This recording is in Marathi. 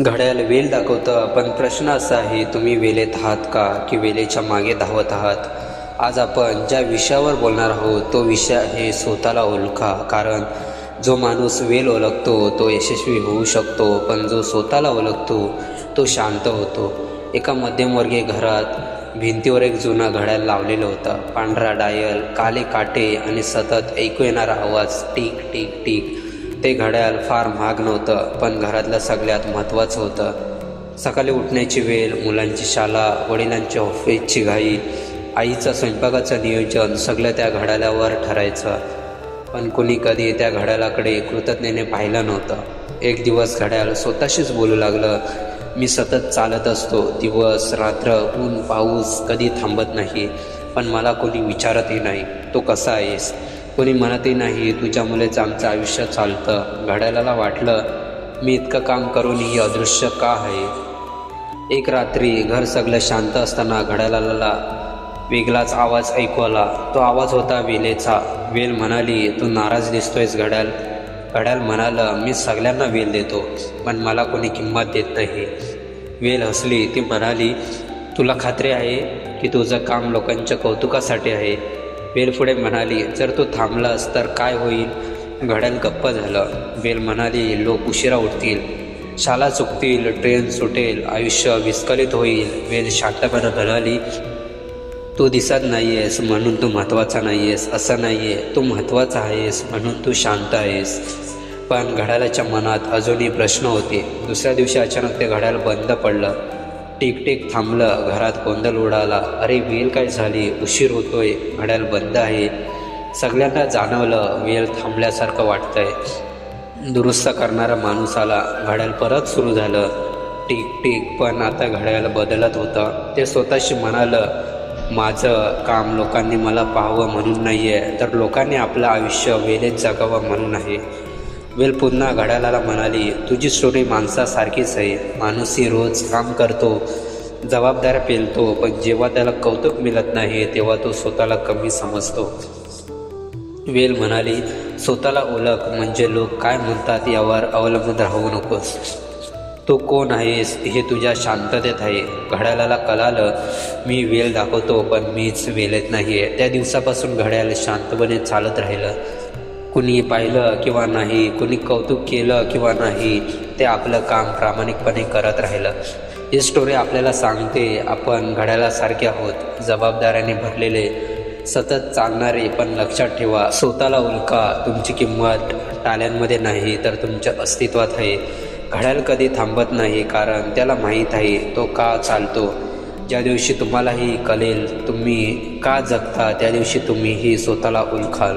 घड्याळ वेल दाखवतं. पण प्रश्न असा आहे तुम्ही वेलेत आहात का की वेलेच्या मागे धावत आहात? आज आपण ज्या विषयावर बोलणार आहोत तो विषय आहे स्वतःला ओळखा. कारण जो माणूस वेल ओळखतो तो यशस्वी होऊ शकतो. पण जो स्वतःला ओळखतो तो शांत होतो. एका मध्यमवर्गीय घरात भिंतीवर एक जुना घड्याळ लावलेलं होतं. पांढरा डायल काले काटे आणि सतत ऐकू येणारा आवाज टिक टिक टिक. ते घड्याळ फार महाग नव्हतं पण घरातलं सगळ्यात महत्त्वाचं होतं. सकाळी उठण्याची वेळ मुलांची शाळा वडिलांची ऑफिसची घाई आईचं स्वयंपाकाचं नियोजन सगळं त्या घड्याळावर ठरायचं. पण कुणी कधी त्या घड्याळाकडे कृतज्ञतेने पाहिलं नव्हतं. एक दिवस घड्याळ स्वतःशीच बोलू लागलं मी सतत चालत असतो दिवस रात्र ऊन पाऊस कधी थांबत नाही पण मला कोणी विचारतही नाही तो कसा आहेस? कोणी म्हणतही नाही तुझ्यामुळेच आमचं आयुष्य चालतं. घड्याळाला वाटलं मी इतकं काम करूनही अदृश्य का आहे? एक रात्री घर सगळं शांत असताना घड्याळाला वेगळाच आवाज ऐकू आला. तो आवाज होता वेलेचा. वेल म्हणाली तू नाराज दिसतोयस घड्याळ. घड्याळ म्हणालं मी सगळ्यांना वेल देतो पण मला कोणी किंमत देत नाही. वेल हसली. ती म्हणाली तुला खात्री आहे की तुझं काम लोकांच्या कौतुकासाठी आहे. वेल पुढे म्हणाली जर तू थांबलास तर काय होईल? घड्याळ गप्प झालं. बेल म्हणाली लोक उशिरा उठतील. शाळा चुकतील ट्रेन सुटेल आयुष्य विस्कलित होईल. वेल शांतपणे म्हणाली तू दिसत नाही आहेस म्हणून तू महत्त्वाचा नाही आहेस असं नाही आहे तू महत्त्वाचा आहेस म्हणून तू शांत आहेस. पण घड्याळाच्या मनात अजूनही प्रश्न होते. दुसऱ्या दिवशी अचानक ते घड्याळ बंद पडलं. टेकटेक थांबलं घरात गोंधळ उडाला. अरे वेल काय झाली? उशीर होतोय. घड्याळ बंद आहे. सगळ्यांना जाणवलं वेल थांबल्यासारखं वाटतंय. दुरुस्त करणारा माणूस आला. घड्याळ परत सुरू झालं. टिक टिक पण आता घड्याळ बदलत होतं. ते स्वतःशी म्हणालं माझं काम लोकांनी मला पाहावं म्हणून नाही आहे तर लोकांनी आपलं आयुष्य वेळेत जगावं म्हणून आहे. वेल पुन्हा घड्याळाला म्हणाली तुझी स्टोरी माणसासारखीच आहे. माणूसही रोज काम करतो जबाबदाऱ्या पेलतो पण जेव्हा त्याला कौतुक मिळत नाही तेव्हा तो स्वतःला कमी समजतो. वेल म्हणाली स्वतःला ओळख म्हणजे लोक काय म्हणतात यावर अवलंबून राहू नकोस. तो कोण आहेस हे तुझ्या शांततेत आहे. घड्याळाला कळालं मी वेल दाखवतो पण मीच वेलेत नाही आहे त्या दिवसापासून घड्याळ शांतपणे चालत राहिलं. कुणी पाहिलं किंवा नाही कुणी कौतुक केलं किंवा नाही ते आपलं काम प्रामाणिकपणे करत राहिलं. ही स्टोरी आपल्याला सांगते आपण घड्याळासारखे आहोत जबाबदाऱ्याने भरलेले सतत चालणारे पण लक्षात ठेवा स्वतःला उलका तुमची किंमत टाल्यांमध्ये नाही तर तुमच्या अस्तित्वात आहे. घड्याळ कधी थांबत नाही कारण त्याला माहीत आहे तो का चालतो. ज्या दिवशी तुम्हालाही कळेल तुम्ही का जगता त्या दिवशी तुम्हीही स्वतःला उलखाल.